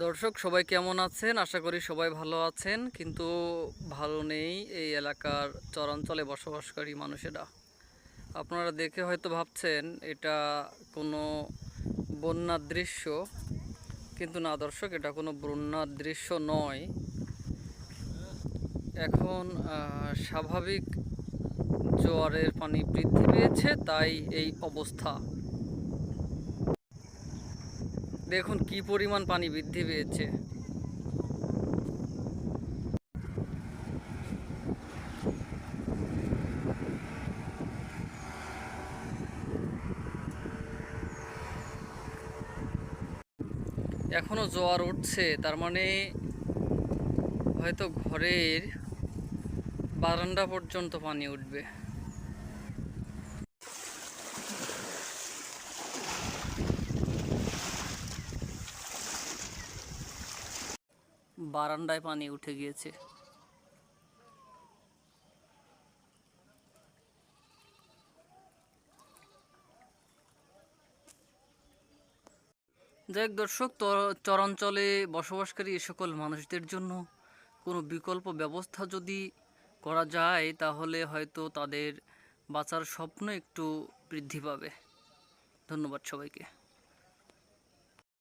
দর্শক, সবাই কেমন আছেন? আশা করি সবাই ভালো আছেন, কিন্তু ভালো নেই এই এলাকার চরাঞ্চলে বসবাসকারী মানুষেরা। আপনারা দেখে হয়তো ভাবছেন, এটা কোনো বন্যার দৃশ্য, কিন্তু না দর্শক, এটা কোনো বন্যার দৃশ্য নয়। এখন স্বাভাবিক জোয়ারের পানি বৃদ্ধি পেয়েছে, তাই এই অবস্থা। দেখুন কি পরিমাণ পানি বৃদ্ধি পেয়েছে। এখনও জোয়ার উঠছে, তার মানে হয়তো ঘরের বারান্দা পর্যন্ত পানি উঠবে। বারান্দায় পানি উঠে গিয়েছে। যাই দর্শক চরাঞ্চলে বসবাসকারী এ সকল মানুষদের জন্য কোনো বিকল্প ব্যবস্থা যদি করা যায়, তাহলে হয়তো তাদের বাঁচার স্বপ্ন একটু বৃদ্ধি পাবে। ধন্যবাদ সবাইকে।